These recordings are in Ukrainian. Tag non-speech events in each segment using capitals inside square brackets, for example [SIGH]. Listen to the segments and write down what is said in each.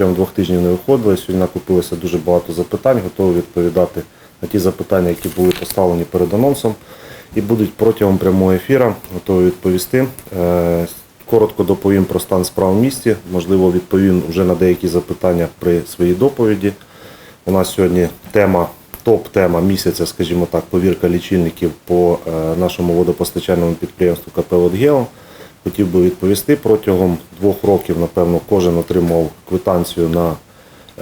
протягом двох тижнів не виходили. Сьогодні накопилося дуже багато запитань, готові відповідати на ті запитання, які були поставлені перед анонсом. І будуть протягом прямого ефіру готові відповісти. Е, Коротко доповім про стан справ в місті. Можливо, відповім вже на деякі запитання при своїй доповіді. У нас сьогодні тема, топ-тема місяця, скажімо так, повірка лічильників по е, нашому водопостачальному підприємству КП «Водгео». Хотів би відповісти протягом двох років, напевно, кожен отримав квитанцію на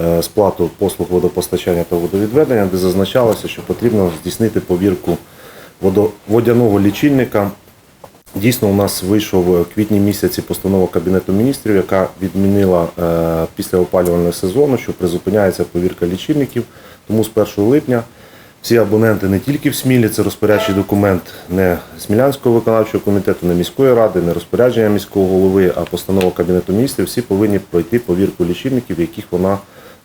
е, сплату послуг водопостачання та водовідведення, де зазначалося, що потрібно здійснити повірку водяного лічильника. Дійсно, у нас вийшов в квітні місяці постанова Кабінету міністрів, яка відмінила е, після опалювального сезону, що призупиняється повірка лічильників. Тому з 1 липня всі абоненти не тільки в Смілі, це розпорядчий документ не Смілянського виконавчого комітету, не міської ради, не розпорядження міського голови, а постанова Кабінету міністрів, всі повинні пройти повірку лічильників, в яких вона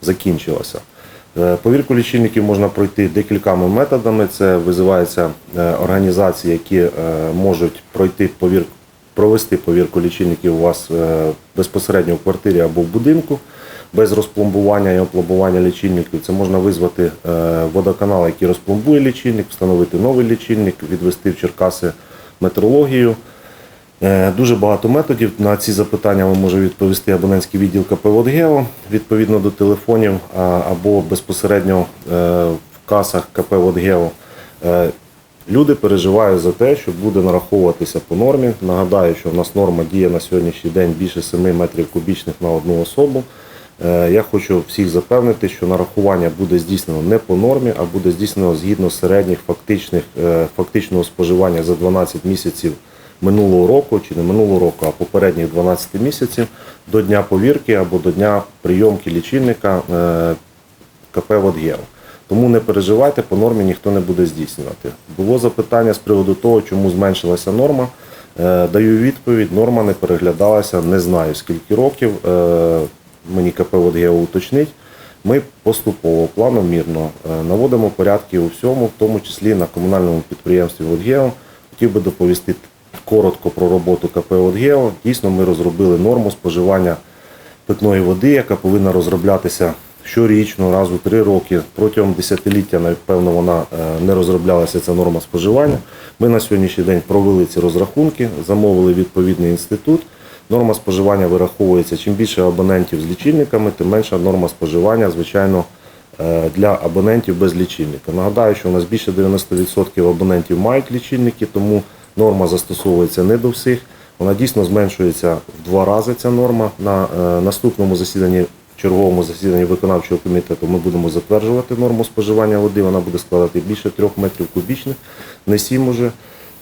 закінчилася. Е, Повірку лічильників можна пройти декількома методами. Це визиваються е, організації, які е, можуть пройти повірку, провести повірку лічильників у вас безпосередньо в квартирі або в будинку без розпломбування і опломбування лічильників. Це можна визвати е, водоканал, який розпломбує лічильник, встановити новий лічильник, відвести в Черкаси метрологію. Е, Дуже багато методів. На ці запитання ви може відповісти абонентський відділ КП «Водгео» відповідно до телефонів або безпосередньо е, в касах КП «Водгео». Люди переживають за те, що буде нараховуватися по нормі. Нагадаю, що в нас норма діє на сьогоднішній день більше 7 метрів кубічних на одну особу. Е, Я хочу всіх запевнити, що нарахування буде здійснено не по нормі, а буде здійснено згідно середніх фактичних, е, фактичного споживання за 12 місяців минулого року, чи не минулого року, а попередніх 12 місяців до дня повірки або до дня прийомки лічильника е, КП «Водгео». Тому не переживайте, по нормі ніхто не буде здійснювати. Було запитання з приводу того, чому зменшилася норма. Даю відповідь, норма не переглядалася, не знаю скільки років. Мені КП «Водгео» уточнить. Ми поступово, планомірно е, наводимо порядки у всьому, в тому числі на комунальному підприємстві «Водгео». Хотів би доповісти коротко про роботу КП «Водгео». Дійсно, ми розробили норму споживання питної води, яка повинна розроблятися щорічно, раз у три роки. Протягом десятиліття, напевно, вона е, не розроблялася ця норма споживання. Ми на сьогоднішній день провели ці розрахунки, замовили відповідний інститут. Норма споживання вираховується. Чим більше абонентів з лічильниками, тим менша норма споживання, звичайно, е, для абонентів без лічильника. Нагадаю, що у нас більше 90% абонентів мають лічильники, тому норма застосовується не до всіх. Вона дійсно зменшується в два рази. Ця норма на е, наступному засіданні. Черговому засіданні виконавчого комітету ми будемо затверджувати норму споживання води. Вона буде складати більше трьох метрів кубічних, не сім уже.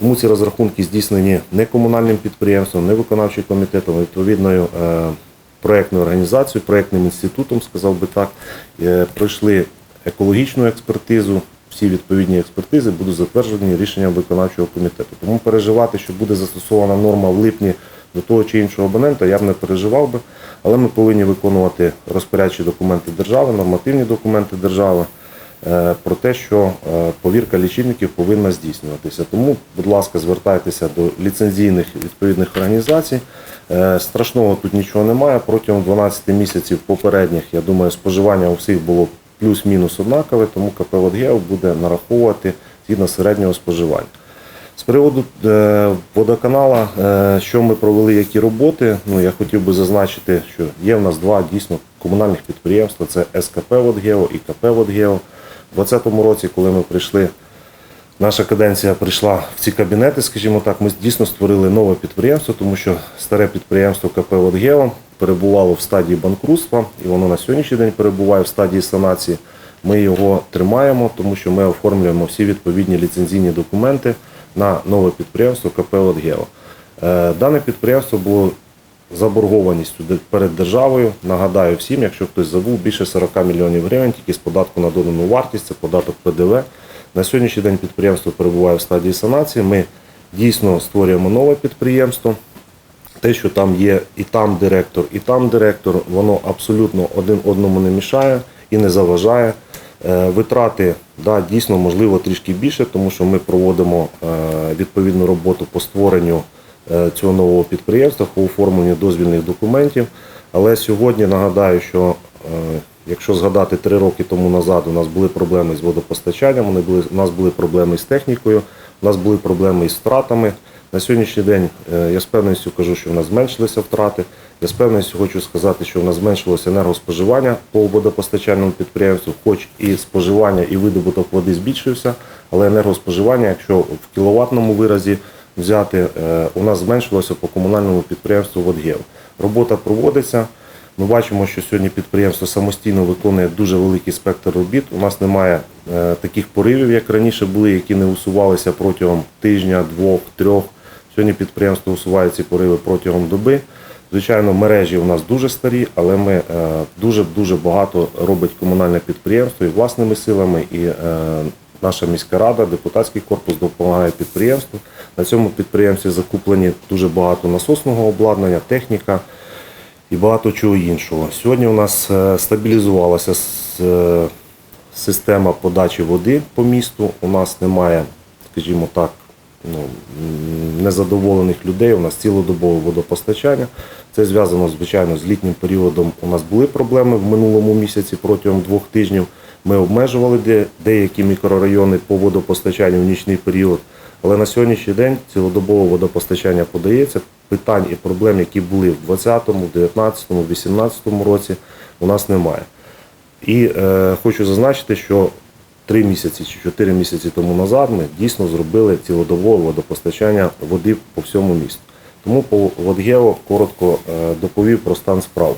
Тому ці розрахунки здійснені не комунальним підприємством, не виконавчим комітетом, а відповідною е, проєктною організацією, проєктним інститутом, сказав би так, Е, пройшли екологічну експертизу. Всі відповідні експертизи будуть затверджені рішенням виконавчого комітету. Тому переживати, що буде застосована норма в липні до того чи іншого абонента, я б не переживав би. Але ми повинні виконувати розпорядчі документи держави, нормативні документи держави про те, що е, повірка лічильників повинна здійснюватися. Тому, будь ласка, звертайтеся до ліцензійних відповідних організацій. Е, Страшного тут нічого немає. Протягом 12 місяців попередніх, я думаю, споживання у всіх було плюс-мінус однакове, тому КП «Водгео» буде нараховувати згідно середнього споживання. З приводу е, водоканала, е, що ми провели, які роботи, ну я хотів би зазначити, що є в нас два дійсно комунальних підприємства: це СКП «Водгео» і КП «Водгео». У 2020 році, коли ми прийшли, наша каденція прийшла в ці кабінети, скажімо так, ми дійсно створили нове підприємство, тому що старе підприємство КП «Водгео» перебувало в стадії банкрутства, і воно на сьогоднішній день перебуває в стадії санації. Ми його тримаємо, тому що ми оформлюємо всі відповідні ліцензійні документи на нове підприємство КП «Водгео». Е, Дане підприємство було заборгованістю перед державою. Нагадаю всім, якщо хтось забув, більше 40 мільйонів гривень тільки з податку на додану вартість, це податок ПДВ. На сьогоднішній день підприємство перебуває в стадії санації. Ми дійсно створюємо нове підприємство. Те, що там є і там директор, і там директор, воно абсолютно один одному не мішає і не заважає. Е, Витрати да, дійсно можливо трішки більше, тому що ми проводимо е, відповідну роботу по створенню цього нового підприємства, по оформленню дозвільних документів. Але сьогодні нагадаю, що е, якщо згадати три роки тому назад, у нас були проблеми з водопостачанням, вони були, у нас були проблеми з технікою, у нас були проблеми із втратами. На сьогоднішній день е, я з певністю кажу, що в нас зменшилися втрати. Я з певністю хочу сказати, що в нас зменшилося енергоспоживання по водопостачальному підприємству, хоч і споживання, і видобуток води збільшився, але енергоспоживання, якщо в кіловатному виразі взяти, е, у нас зменшилося по комунальному підприємству «Водгео». Робота проводиться. Ми бачимо, що сьогодні підприємство самостійно виконує дуже великий спектр робіт. У нас немає е, таких поривів, як раніше були, які не усувалися протягом тижня, двох, трьох. Сьогодні підприємство усуває ці пориви протягом доби. Звичайно, мережі у нас дуже старі, але ми е, дуже дуже багато робить комунальне підприємство і власними силами, і е, наша міська рада, депутатський корпус допомагає підприємству. На цьому підприємстві закуплені дуже багато насосного обладнання, техніка і багато чого іншого. Сьогодні у нас е, стабілізувалася е, система подачі води по місту. У нас немає, скажімо так, ну, незадоволених людей. У нас цілодобове водопостачання. Це зв'язано, звичайно, з літнім періодом. У нас були проблеми в минулому місяці протягом двох тижнів. Ми обмежували де- деякі мікрорайони по водопостачанню в нічний період. Але на сьогоднішній день цілодобове водопостачання подається. Питань і проблем, які були в 2020, 2019, 2018 році, у нас немає. І е, хочу зазначити, що три місяці чи чотири місяці тому назад ми дійсно зробили цілодобове водопостачання води по всьому місту. Тому по Водгео коротко е, доповів про стан справ.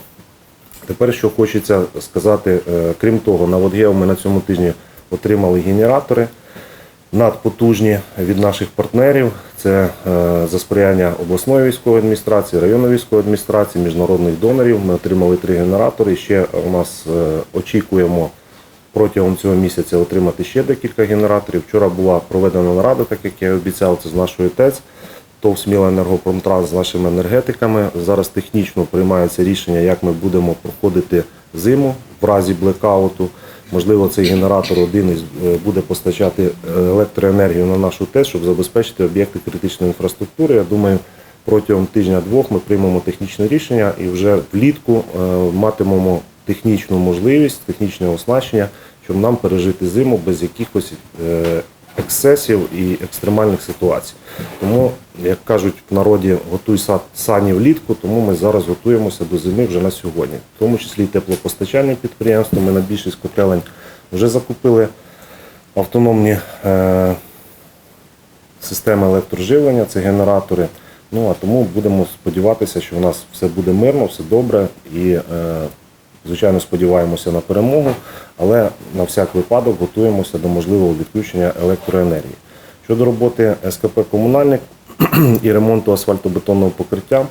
Тепер що хочеться сказати, е, крім того, на Водгео ми на цьому тижні отримали генератори надпотужні від наших партнерів. Це е, за сприяння обласної військової адміністрації, районної військової адміністрації, міжнародних донорів. Ми отримали три генератори. Ще у нас е, очікуємо протягом цього місяця отримати ще декілька генераторів. Вчора була проведена нарада, так як я обіцяв, це з нашою ТЕЦ. ТОВ «Сміла енергопромтранс» з нашими енергетиками. Зараз технічно приймається рішення, як ми будемо проходити зиму в разі блекауту. Можливо, цей генератор один е, буде постачати е, електроенергію на нашу ТЕС, щоб забезпечити об'єкти критичної інфраструктури. Я думаю, протягом тижня-двох ми приймемо технічне рішення і вже влітку е, матимемо технічну можливість, технічне оснащення, щоб нам пережити зиму без якихось ексцесів і екстремальних ситуацій. Тому, як кажуть в народі, готуй са- сані влітку, тому ми зараз готуємося до зими вже на сьогодні. В тому числі і теплопостачальні підприємства. Ми на більшість котелень вже закупили автономні е, системи електроживлення, це генератори. Ну а тому будемо сподіватися, що у нас все буде мирно, все добре і, е, звичайно, сподіваємося на перемогу, але на всяк випадок готуємося до можливого відключення електроенергії. Щодо роботи СКП Комунальник і ремонту асфальтобетонного покриття,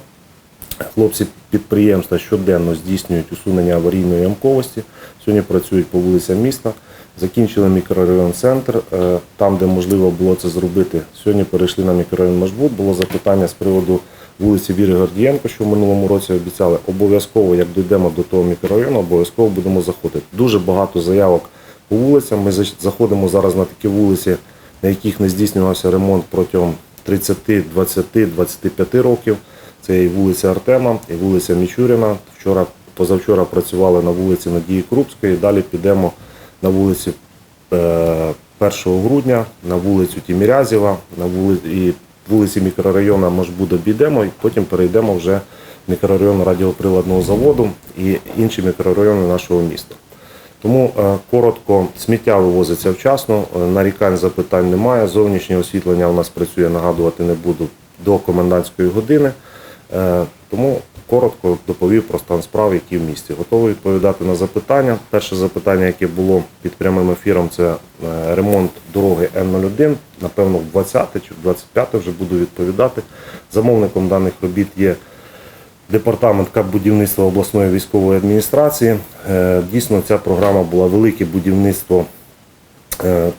Хлопці підприємства щоденно здійснюють усунення аварійної ямковості. Сьогодні працюють по вулицям міста. Закінчили мікрорайон центр, е, там, де можливо було це зробити. Сьогодні перейшли на мікрорайон Машбут. Було запитання з приводу вулиці Віри Гордієнко, що в минулому році обіцяли. Обов'язково, як дійдемо до того мікрорайону, обов'язково будемо заходити. Дуже багато заявок по вулицям. Ми заходимо зараз на такі вулиці, на яких не здійснювався ремонт протягом 30, 20, 25 років. Це і вулиця Артема, і вулиця Мічуріна. Вчора, позавчора працювали на вулиці Надії Крупської. Далі підемо на вулиці е, 1 грудня, на вулицю Тімірязєва, на вулиці, вулиці мікрорайону Можбуда підемо, і потім перейдемо вже в мікрорайон радіоприладного заводу і інші мікрорайони нашого міста. Тому е, коротко, сміття вивозиться вчасно, е, нарікань запитань немає. Зовнішнє освітлення у нас працює, нагадувати не буду, до комендантської години. Е, Тому коротко доповів про стан справ, які в місті. Готовий відповідати на запитання. Перше запитання, яке було під прямим ефіром, це е, ремонт дороги Н-01. Напевно, в 20 чи в 25 вже буду відповідати. Замовником даних робіт є департамент будівництва обласної військової адміністрації. Е, Дійсно, ця програма була велике будівництво е,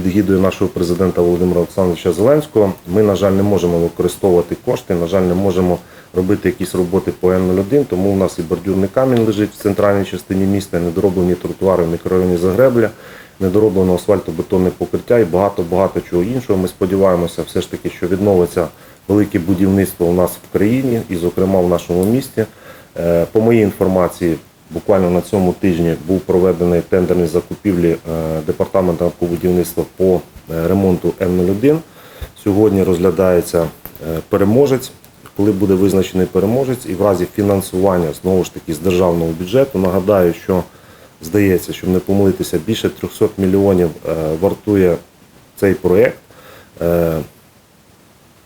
під гідою нашого президента Володимира Олександровича Зеленського. Ми, на жаль, не можемо використовувати кошти, на жаль, не можемо робити якісь роботи по Н-01, тому у нас і бордюрний камінь лежить в центральній частині міста, недороблені тротуари в мікрорайоні Загребля, недороблено асфальтобетонне покриття і багато-багато чого іншого. Ми сподіваємося все ж таки, що відновиться велике будівництво у нас в країні і, зокрема, в нашому місті. Е, По моїй інформації, буквально на цьому тижні був проведений тендерні закупівлі е, департаменту автобудівництва по е, ремонту М01. Сьогодні розглядається е, переможець. Коли буде визначений переможець, і в разі фінансування знову ж таки з державного бюджету, нагадаю, що здається, щоб не помилитися, більше 300 мільйонів вартує цей проєкт.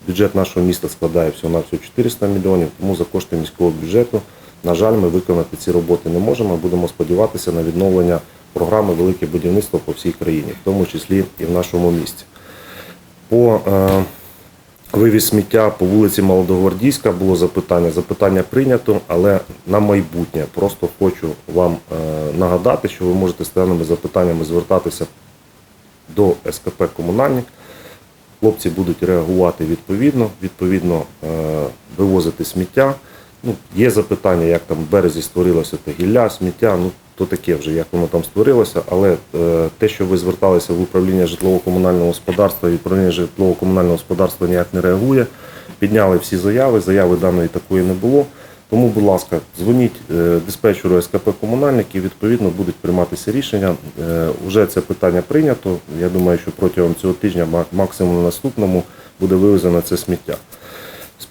Бюджет нашого міста складає всього на всього 400 мільйонів, тому за кошти міського бюджету, на жаль, ми виконати ці роботи не можемо. Будемо сподіватися на відновлення програми Велике будівництво по всій країні, в тому числі і в нашому місті. По е, вивіз сміття по вулиці Молодогвардійська було запитання. Запитання прийнято, але на майбутнє просто хочу вам е, нагадати, що ви можете з даними запитаннями звертатися до СКП комунальник. Хлопці будуть реагувати відповідно, відповідно е, вивозити сміття. Ну, є запитання, як там в березі створилося те гілля, сміття, ну то таке вже, як воно там створилося. Але е, те, що ви зверталися в управління житлово-комунального господарства, і управління житлово-комунального господарства ніяк не реагує. Підняли всі заяви, заяви даної такої не було. Тому, будь ласка, дзвоніть е, диспетчеру СКП комунальники, відповідно будуть прийматися рішення. Е, Уже це питання прийнято. Я думаю, що протягом цього тижня, максимум на наступному, буде вивезено це сміття.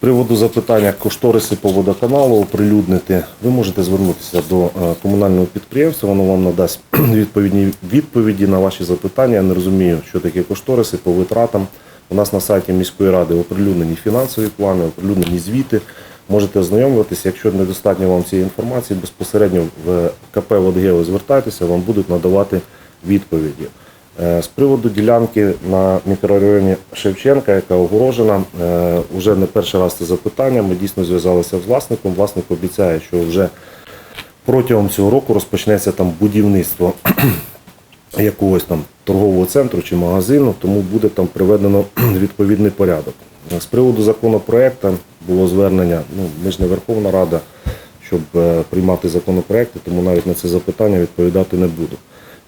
Приводу запитання кошториси по водоканалу оприлюднити, ви можете звернутися до е, комунального підприємства, воно вам надасть [CLEARS THROAT] відповідні відповіді на ваші запитання. Я не розумію, що таке кошториси по витратам. У нас на сайті міської ради оприлюднені фінансові плани, оприлюднені звіти. Можете ознайомлюватися. Якщо недостатньо вам цієї інформації, безпосередньо в КП «Водгео» звертайтеся, вам будуть надавати відповіді. Е, З приводу ділянки на мікрорайоні Шевченка, яка огорожена, е, вже не перший раз це запитання. Ми дійсно зв'язалися з власником. Власник обіцяє, що вже протягом цього року розпочнеться там будівництво [CLEARS THROAT] якогось там торгового центру чи магазину, тому буде там приведено [CLEARS THROAT] відповідний порядок. З приводу законопроекту було звернення, ну ми ж не Верховна Рада, щоб е, приймати законопроекти, тому навіть на це запитання відповідати не буду.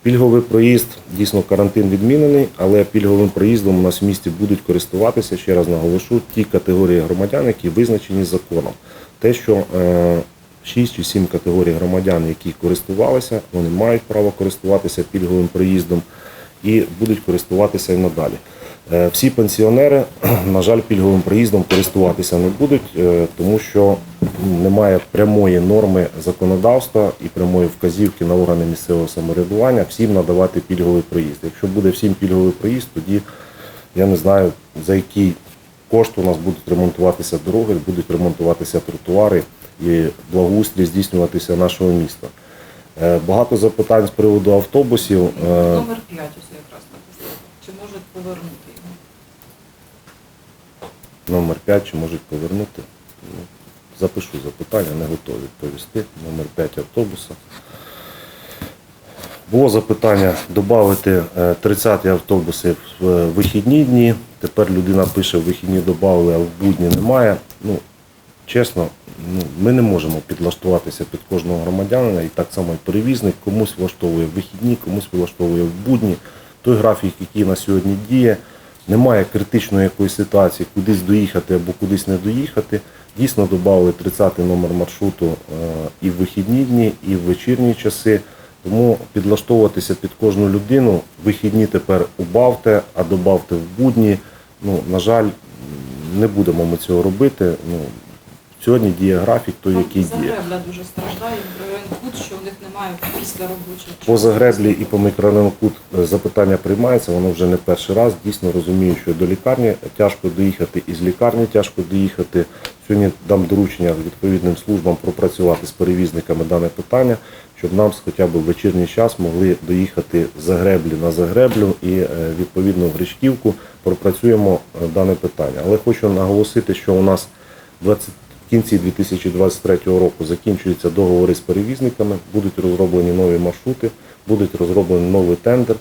Пільговий проїзд, дійсно карантин відмінений, але пільговим проїздом у нас в місті будуть користуватися, ще раз наголошу, ті категорії громадян, які визначені законом. Те, що е, 6 чи 7 категорій громадян, які користувалися, вони мають право користуватися пільговим проїздом і будуть користуватися і надалі. Е, Всі пенсіонери, [CLEARS THROAT] на жаль, пільговим проїздом користуватися не будуть, е, тому що немає прямої норми законодавства і прямої вказівки на органи місцевого самоврядування всім надавати пільговий проїзд. Якщо буде всім пільговий проїзд, тоді я не знаю, за який кошт у нас будуть ремонтуватися дороги, будуть ремонтуватися тротуари і благоустрій здійснюватися нашого міста. Е, Багато запитань з приводу автобусів. Номер 5 ось якраз написано. Чи можуть повернути? Номер 5 чи можуть повернути. Ну, Запишу запитання, не готові відповісти. Номер 5 автобуса. Було запитання додати 30 автобуси в е, вихідні дні. Тепер людина пише, в вихідні додали, а в будні немає. Ну, чесно, ну, ми не можемо підлаштуватися під кожного громадянина, і так само і перевізник комусь влаштовує в вихідні, комусь влаштовує в будні. Той графік, який на сьогодні діє, немає критичної якоїсь ситуації, кудись доїхати або кудись не доїхати. Дійсно додали 30-й номер маршруту е, і в вихідні дні, і в вечірні часи. Тому підлаштовуватися під кожну людину, вихідні тепер убавте, а добавте в будні. Ну, на жаль, не будемо ми цього робити. Ну, сьогодні діє графік, той, який діє. Загребля дуже страждає, район Кут, що в них немає після робочих. По Загреблі і по мікрорайону Кут е, запитання приймається, воно вже не перший раз. Дійсно розумію, що до лікарні тяжко доїхати, і з лікарні тяжко доїхати. Сьогодні дам доручення відповідним службам пропрацювати з перевізниками дане питання, щоб нам хоча б в вечірній час могли доїхати з Загреблі на Загреблю і е, відповідно в Гречківку пропрацюємо е, дане питання. Але хочу наголосити, що у нас 20 в кінці 2023 року закінчуються договори з перевізниками, будуть розроблені нові маршрути, будуть розроблені новий тендер.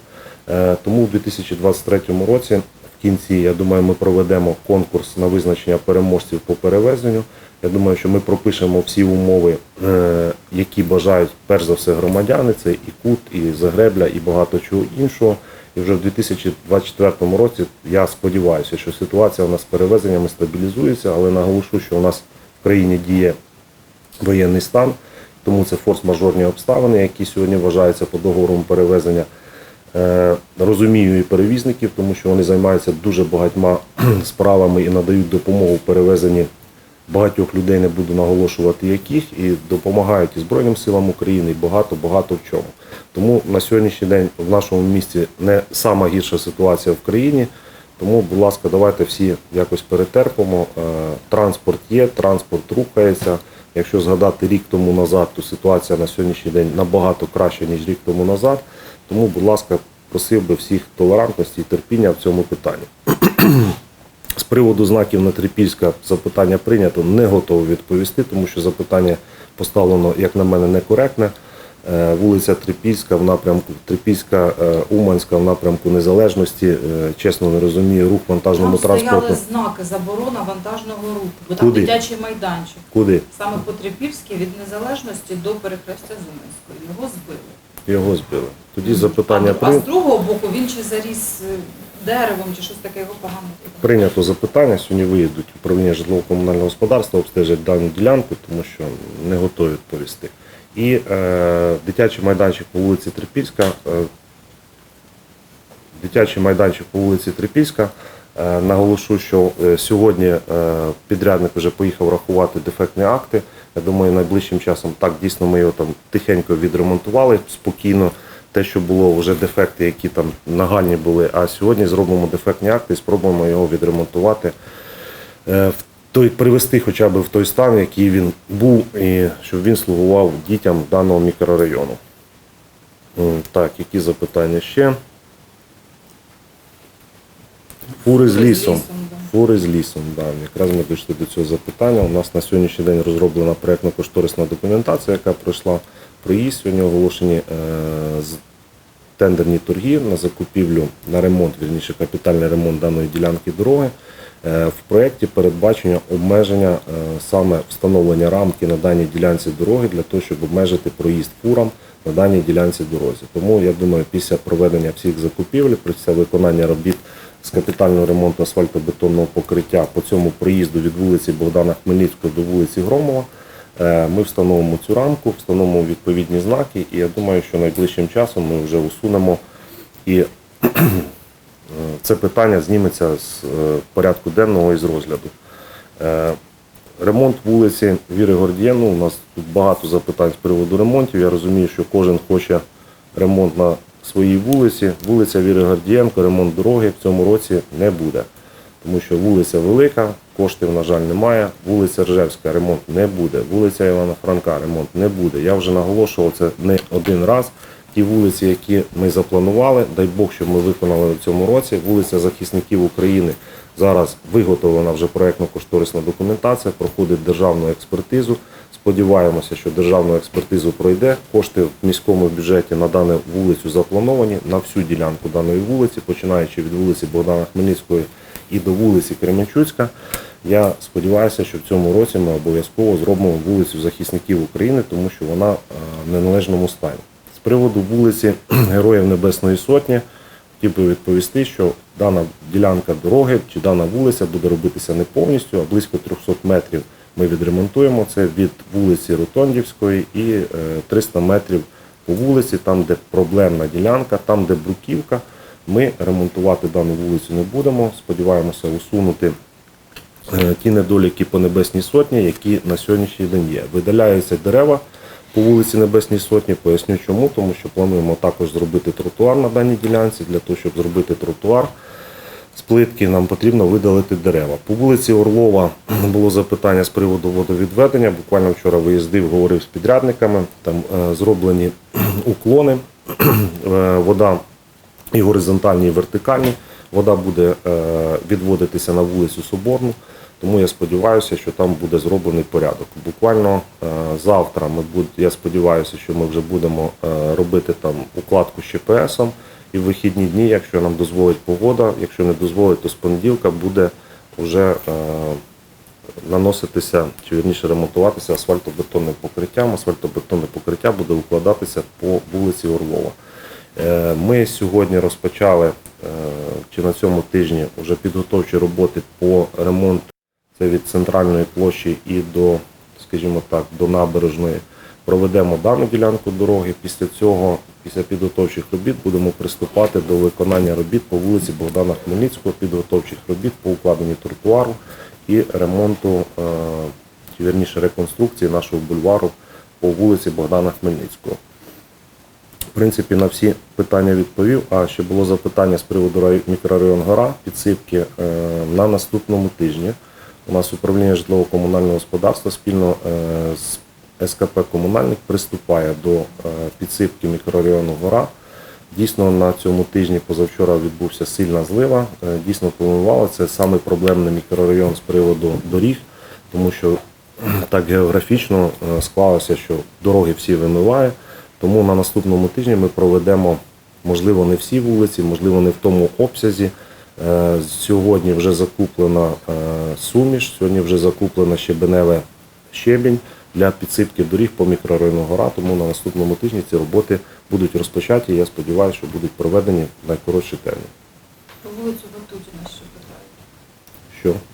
Е, Тому в 2023 році, в кінці, я думаю, ми проведемо конкурс на визначення переможців по перевезенню. Я думаю, що ми пропишемо всі умови, е, які бажають перш за все громадяни. Це і Кут, і Загребля, і багато чого іншого. І вже в 2024 році я сподіваюся, що ситуація у нас з перевезеннями стабілізується, але наголошу, що у нас в країні діє воєнний стан. Тому це форс-мажорні обставини, які сьогодні вважаються по договору перевезення. Е, Розумію і перевізників, тому що вони займаються дуже багатьма [CLEARS THROAT] справами і надають допомогу в перевезенні багатьох людей, не буду наголошувати яких, і допомагають і Збройним силам України, і багато багато в чому. Тому на сьогоднішній день в нашому місті не сама гірша ситуація в країні. Тому, будь ласка, давайте всі якось перетерпимо. Е, Транспорт є, транспорт рухається. Якщо згадати рік тому назад, то ситуація на сьогоднішній день набагато краща, ніж рік тому назад. Тому, будь ласка, просив би всіх толерантності і терпіння в цьому питанні. [CLEARS THROAT] З приводу знаків на Трипільська запитання прийнято, не готовий відповісти, тому що запитання поставлено, як на мене, некоректне. Е, Вулиця Трипільська в напрямку Трипільська, е, Уманська в напрямку Незалежності. Е, Чесно не розумію, рух вантажному Там стояли знаки заборона вантажного руху, бо там Куди? дитячий майданчик. Куди? Саме по Трипільській від Незалежності до перехрестя Зуменської. Його збили. Його збили. Тоді запитання а, а з другого боку він чи заріс деревом, чи щось таке його погано. прийнято запитання. Сьогодні виїдуть управління житлово-комунального господарства, обстежать дану ділянку, тому що не готові відповісти. І е, дитячий майданчик по вулиці Трипільська. Е, дитячий майданчик по вулиці Трипільська. Е, Наголошу, що е, сьогодні е, підрядник вже поїхав рахувати дефектні акти. Я думаю, найближчим часом так дійсно ми його там тихенько відремонтували спокійно. Те, що було вже дефекти, які там нагальні були. А сьогодні зробимо дефектні акти і спробуємо його відремонтувати, е, в той привести хоча б в той стан, який він був, і щоб він слугував дітям даного мікрорайону. Так, які запитання ще? Фури з лісом. Фури з лісом, да. Якраз ми дійшли до цього запитання. У нас на сьогоднішній день розроблена проєктно-кошторисна документація, яка пройшла проїзд. Сьогодні оголошені е, тендерні торги на закупівлю, на ремонт, вірніше, капітальний ремонт даної ділянки дороги. Е, В проєкті передбачено обмеження е, саме встановлення рамки на даній ділянці дороги для того, щоб обмежити проїзд фурам на даній ділянці дорозі. Тому я думаю, після проведення всіх закупівель, після виконання робіт з капітального ремонту асфальтобетонного покриття по цьому проїзду від вулиці Богдана Хмельницького до вулиці Громова, ми встановимо цю рамку, встановимо відповідні знаки, і я думаю, що найближчим часом ми вже усунемо і Е, це питання зніметься з е, порядку денного і з розгляду. Е, Ремонт вулиці Віри Гордієн. Ну, у нас тут багато запитань з приводу ремонтів. Я розумію, що кожен хоче ремонт на своїй вулиці. Вулиця Віри Гордієнко, ремонт дороги в цьому році не буде. Тому що вулиця велика, коштів, на жаль, немає. Вулиця Ржевська ремонт не буде. Вулиця Івана Франка ремонт не буде. Я вже наголошував це не один раз. Ті вулиці, які ми запланували, дай Бог, щоб ми виконали в цьому році. Вулиця захисників України зараз виготовлена вже проєктно-кошторисна документація, проходить державну експертизу. Сподіваємося, що державну експертизу пройде. Кошти в міському бюджеті на дану вулицю заплановані на всю ділянку даної вулиці, починаючи від вулиці Богдана Хмельницького і до вулиці Кременчуцька. Я сподіваюся, що в цьому році ми обов'язково зробимо вулицю захисників України, тому що вона е, в неналежному стані. З приводу вулиці [CLEARS THROAT] Героїв Небесної Сотні хотів би відповісти, що дана ділянка дороги чи дана вулиця буде робитися не повністю, а близько 300 метрів ми відремонтуємо. Це від вулиці Ротондівської і е, 300 метрів по вулиці, там, де проблемна ділянка, там, де бруківка. Ми ремонтувати дану вулицю не будемо. Сподіваємося усунути е, ті недоліки по Небесній Сотні, які на сьогоднішній день є. Видаляються дерева по вулиці Небесній Сотні. Поясню чому, тому що плануємо також зробити тротуар на даній ділянці. Для того, щоб зробити тротуар з плитки, нам потрібно видалити дерева. По вулиці Орлова [CLEARS THROAT] було запитання з приводу водовідведення. Буквально вчора виїздив, говорив з підрядниками. Там е, зроблені [CLEARS THROAT] уклони. [CLEARS THROAT] Е, Вода і горизонтальні, і вертикальні. Вода буде е, відводитися на вулицю Соборну, тому я сподіваюся, що там буде зроблений порядок. Буквально е, завтра ми буд, я сподіваюся, що ми вже будемо е, робити там укладку з ЧПСом. І в вихідні дні, якщо нам дозволить погода, якщо не дозволить, то з понеділка буде вже наноситися, чи вірніше ремонтуватися асфальтобетонним покриттям. Асфальтобетонне покриття буде укладатися по вулиці Орлова. Е, Ми сьогодні розпочали е, чи на цьому тижні вже підготовчі роботи по ремонту. Це від центральної площі і до, скажімо так, до набережної. Проведемо дану ділянку дороги. Після цього, після підготовчих робіт, будемо приступати до виконання робіт по вулиці Богдана Хмельницького, підготовчих робіт по укладенні тротуару і ремонту, е, чи вірніше реконструкції нашого бульвару по вулиці Богдана Хмельницького. В принципі, на всі питання відповів. А ще було запитання з приводу мікрорайон Гора, підсипки е, на наступному тижні. У нас управління житлово-комунального господарства спільно е, з СКП Комунальник приступає до е, підсипки мікрорайону Гора. Дійсно, на цьому тижні позавчора відбувся сильна злива. Дійсно планували. Це саме проблемний мікрорайон з приводу доріг, тому що так географічно склалося, що дороги всі вимиває. Тому на наступному тижні ми проведемо, можливо, не всі вулиці, можливо, не в тому обсязі. Е, Сьогодні вже закуплена е, суміш, сьогодні вже закуплена щебеневе щебінь для підсипки доріг по мікрорайону Гора. Тому на наступному тижні ці роботи будуть розпочаті. Я сподіваюся, що будуть проведені в найкоротші терміни. По вулицю Ватутіна ще питають. Що.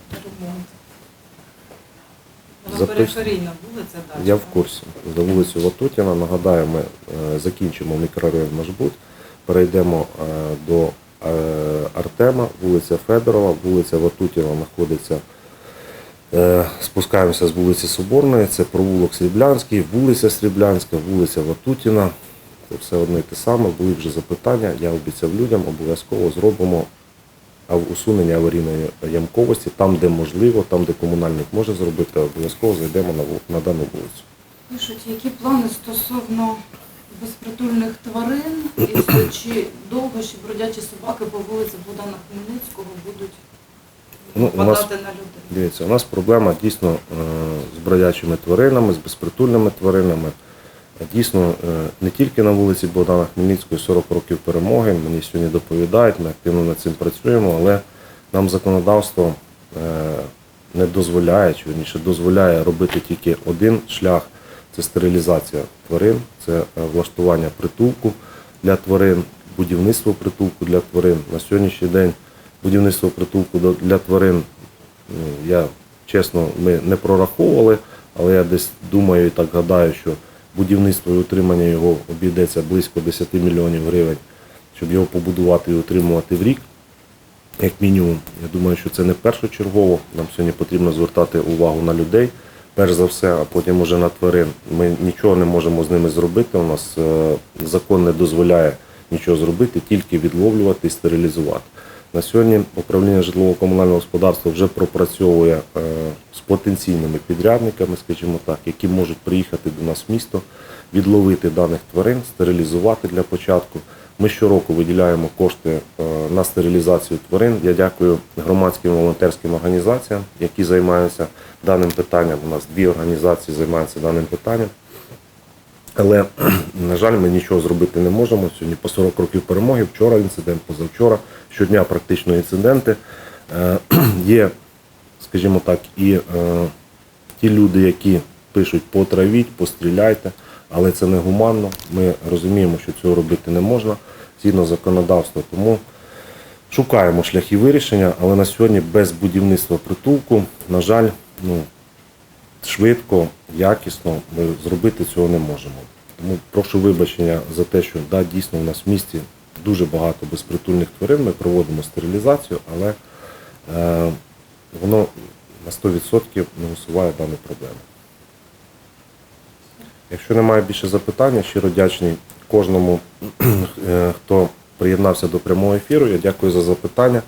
Вона периферійна вулиця, так. я в курсі за вулицю Ватутіна. Нагадаю, ми е, закінчимо мікрорайон Машбут, перейдемо е, до е, Артема, вулиця Федорова, вулиця Ватутіна знаходиться. Спускаємося з вулиці Соборної, це провулок Сріблянський, вулиця Сріблянська, вулиця Ватутіна. Це все одне і те саме. Були вже запитання. Я обіцяв людям, обов'язково зробимо усунення аварійної ямковості там, де можливо, там, де комунальник може зробити, обов'язково зайдемо на, на дану вулицю. Пишуть, які плани стосовно безпритульних тварин, і чи довго ще бродячі собаки по вулиці Богдана Хмельницького будуть Ну, у нас- на людей. Дивіться, у нас проблема дійсно е, з бродячими тваринами, з безпритульними тваринами. Е, Дійсно, е, не тільки на вулиці Богдана Хмельницької 40 років перемоги. Мені сьогодні доповідають, ми активно над цим працюємо, але нам законодавство е, не дозволяє, чи вірніше дозволяє робити тільки один шлях це стерилізація тварин, це влаштування притулку для тварин, будівництво притулку для тварин. На сьогоднішній день будівництво притулку для тварин ну, я чесно, ми не прораховували, але я десь думаю і так гадаю, що будівництво і утримання його обійдеться близько 10 мільйонів гривень, щоб його побудувати і утримувати в рік, як мінімум. Я думаю, що це не першочергово. Нам сьогодні потрібно звертати увагу на людей, перш за все, а потім уже на тварин. Ми нічого не можемо з ними зробити. У нас е, закон не дозволяє нічого зробити, тільки відловлювати і стерилізувати. На сьогодні управління житлово-комунального господарства вже пропрацьовує е, з потенційними підрядниками, скажімо так, які можуть приїхати до нас в місто, відловити даних тварин, стерилізувати для початку. Ми щороку виділяємо кошти е, на стерилізацію тварин. Я дякую громадським волонтерським організаціям, які займаються даним питанням. У нас дві організації займаються даним питанням. Але, [CLEARS THROAT] на жаль, ми нічого зробити не можемо. Сьогодні по 40 років перемоги, вчора інцидент, позавчора, щодня практично інциденти. Е, [CLEARS THROAT] Є, скажімо так, і е, ті люди, які пишуть потравіть, постріляйте, але це негуманно. Ми розуміємо, що цього робити не можна згідно законодавства. Тому шукаємо шляхи вирішення, але на сьогодні без будівництва притулку, на жаль, ну, швидко, якісно ми зробити цього не можемо. Тому прошу вибачення за те, що да, дійсно у нас в місті дуже багато безпритульних тварин. Ми проводимо стерилізацію, але е, воно на 100% не усуває дану проблему. Якщо немає більше запитань, щиро вдячний кожному, е, хто приєднався до прямого ефіру. Я дякую за запитання.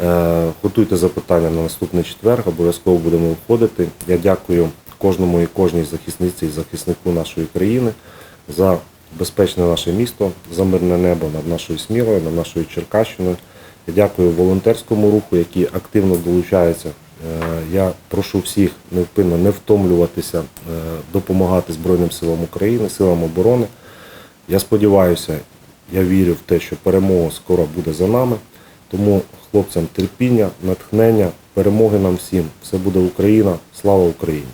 Е, Готуйте запитання на наступний четвер, обов'язково будемо виходити. Я дякую кожному і кожній захисниці і захиснику нашої країни за безпечне наше місто, за мирне небо над нашою Смілою, над нашою Черкащиною. Я дякую волонтерському руху, який активно долучається. Е, Я прошу всіх невпинно не втомлюватися, е, допомагати Збройним силам України, силам оборони. Я сподіваюся, я вірю в те, що перемога скоро буде за нами. Тому хлопцям терпіння, натхнення, перемоги нам всім. Все буде Україна. Слава Україні!